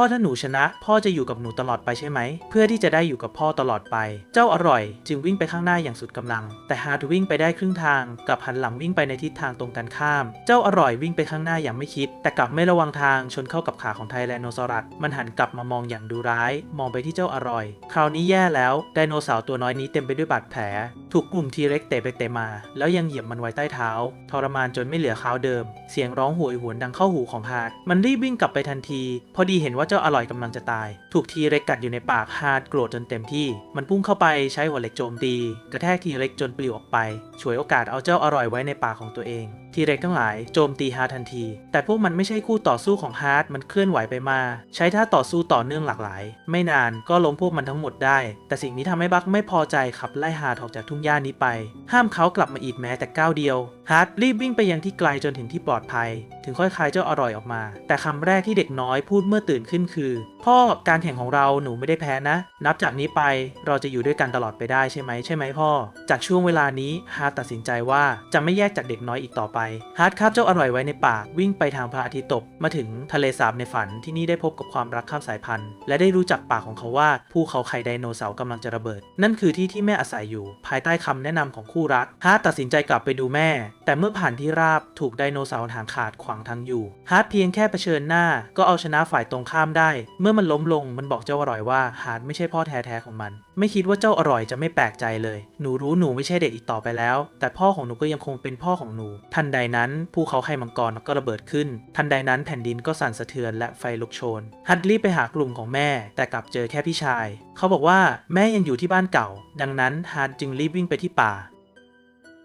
พ่อถ้าหนูชนะ พ่อจะอยู่กับหนูตลอดไปใช่ไหม เพื่อที่จะได้อยู่กับพ่อตลอดไป เจ้าอร่อย จึงวิ่งไปข้างหน้าอย่างสุดกำลัง แต่ฮาร์ดวิ่งไปได้ครึ่งทางกลับหันหลังวิ่งไปในทิศทางตรงกันข้าม เจ้าอร่อยวิ่งไปข้างหน้าอย่างไม่คิด แต่กลับไม่ระวังทางชนเข้ากับขาของไทแรนโนซอรัสมันหันกลับมามองอย่างดูร้าย มองไปที่เจ้าอร่อย คราวนี้แย่แล้วไดโนเสาร์ตัวน้อยนี้เต็มไปด้วยบาดแผล ถูกกลุ่มทีเร็กเตะไปเตะมา แล้วยังเหยียบมันไว้ใต้เท้า ทรมานจนไม่เหลือขาวเดิม เสียงร้องโหวยหวนดังเข้าหูของฮาร์ดมันรีบวิ่งกลับไปทันที พอดีเห็นว่าเจ้าอร่อยกำลังจะตาย ถูกทีเร็กกัดอยู่ในปากฮาร์ดโกรธจนเต็มที่ มันพุ่งเข้าไปใช้หัวเหล็กโจมตี กระแทกทีเร็กจนปลิวออกไป ฉวยโอกาสเอาเจ้าอร่อยไว้ในปากของตัวเองทีเร็กทั้งหลายโจมตีฮาร์ทันที แต่พวกมันไม่ใช่คู่ต่อสู้ของฮาร์ดมันเคลื่อนไหวไปมา ใช้ท่าต่อสู้ต่อเนื่องหลากหลาย ไม่นานก็ล้มพวกมันทั้งหมดได้ แต่สิ่งนี้ทำให้บัคไม่พอใจขับไล่ฮาร์ดออกจากทุ่งหญ้านี้ไป ห้ามเขากลับมาอีกแม้แต่ก้าวเดียวฮาร์ดรีบวิ่งไปยังที่ไกลจนถึงที่ปลอดภัย ถึงค่อยคลายเจ้าอร่อยออกมา แต่คำแรกที่เด็กน้อยพูดเมื่อตื่นขึ้นคือพ่อการแข่งของเราหนูไม่ได้แพ้นะ นับจากนี้ไปเราจะอยู่ด้วยกันตลอดไปได้ใช่ไหมใช่ไหมพ่อ จากช่วงเวลานี้ฮาร์ดตัดสินใจว่าจะไม่แยกจากเด็กน้อยอีกต่อไปฮาร์ดคาบเจ้าอร่อยไว้ในปากวิ่งไปทางพระอาทิตย์ตก มาถึงทะเลสาบในฝันที่นี่ได้พบกับความรักข้ามสายพันธุ์ และได้รู้จักปากของเขาว่าภูเขาไข่ไดโนเสาร์กำลังจะระเบิด นั่นคือที่ที่แม่อาศัยอยู่ ภายใต้คำแนะนำของคู่รักฮาร์ดตัดสินใจกลับไปดูแม่ แต่เมื่อผ่านที่ราบถูกไดโนเสาร์หางขาดขวางทางอยู่ฮาร์ดเพียงแค่เผชิญหน้า ก็เอาชนะฝ่ายตรงข้ามได้เมื่อมันล้มลงมันบอกเจ้าอร่อยว่าฮาร์ดไม่ใช่พ่อแท้ๆของมัน ไม่คิดว่าเจ้าอร่อยจะไม่แปลกใจเลย หนูรู้หนูไม่ใช่เด็กอีกต่อไปแล้ว แต่พ่อของหนูก็ยังคงเป็นพ่อของหนู ทันใดนั้นภูเขาไข่มังกรก็ระเบิดขึ้น ทันใดนั้นแผ่นดินก็สั่นสะเทือนและไฟลุกโชน ฮัดรีบไปหากลุ่มของแม่ แต่กลับเจอแค่พี่ชาย เขาบอกว่าแม่ยังอยู่ที่บ้านเก่า ดังนั้นฮาร์ดจึงรีบวิ่งไปที่ป่า